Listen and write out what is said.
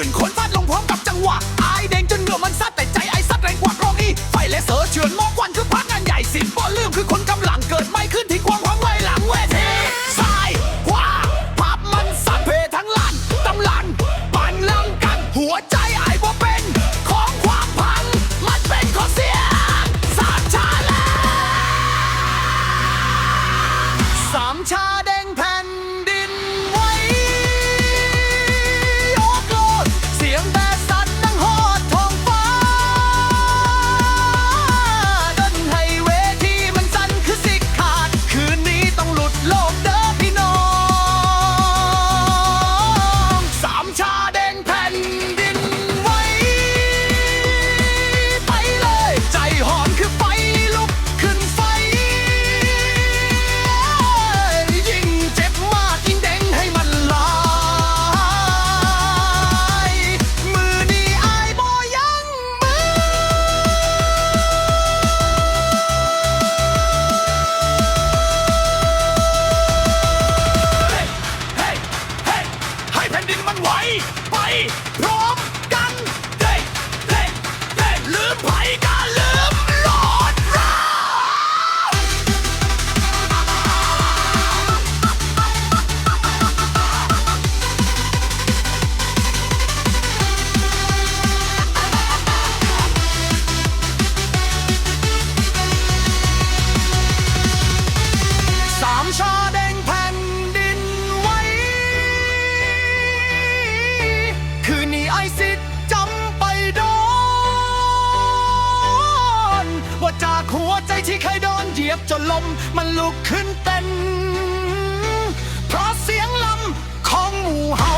ื่นคนฟาดลงพร้อมกับจังหวะไอเด้งจนเหงื่อมันซัดแต่ใจไอซัดแรงกว่ารองนี้ไฟและเสือเฉือนมองวันคือพักงานใหญ่สิบ่ลืมคือคนกำลังเกิดไม่ขึ้นที่ความความไม่หลังเวทีซ้ายขวาภาพมันสัดเพทั้งลันตำลันปั่นลังกันหัวใจไอ้บ่เป็นของความพังมันเป็นขอเสียงสามชาแลสามชา จะลมมันลุกขึ้นเต้นเพราะเสียงลำของหมู่เฮา